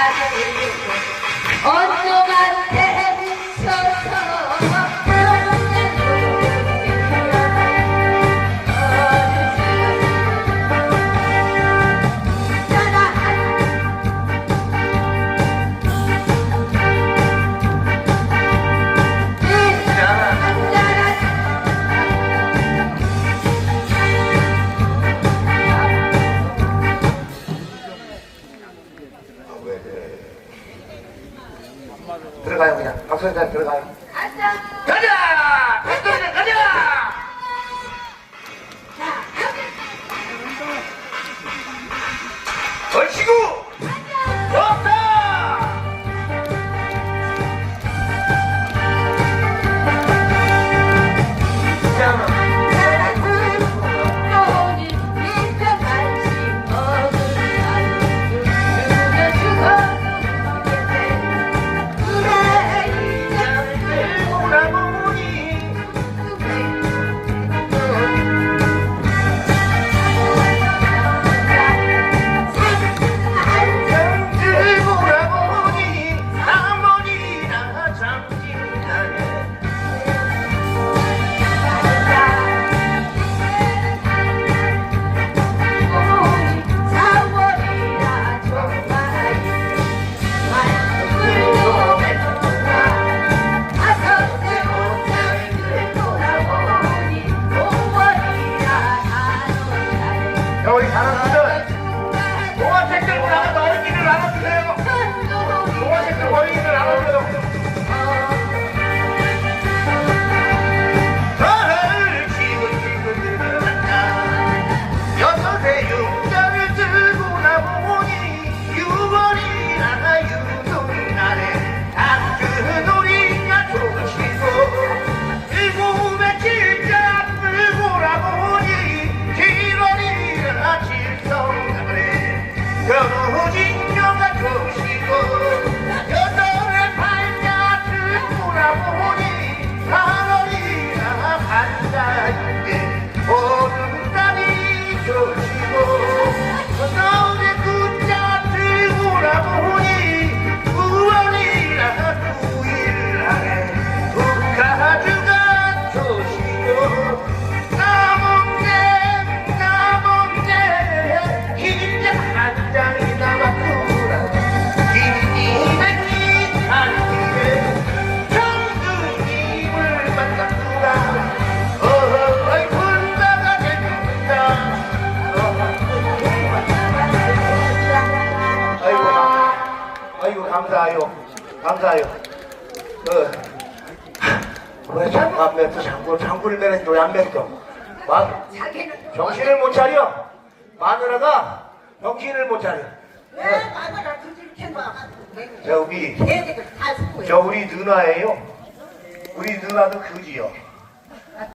二三得 అసలు కట్టారు కానీ 감사해요. 감사해요. 어, 왜 장구 안 맺어? 장구, 장구를 내는 왜안 맺어? 정신을 못 차려. 마누라가 정신을 못 차려. 왜 네. 마누라 두줄 켜봐? 저 우리, 저 우리 누나예요. 우리 누나도 그지요.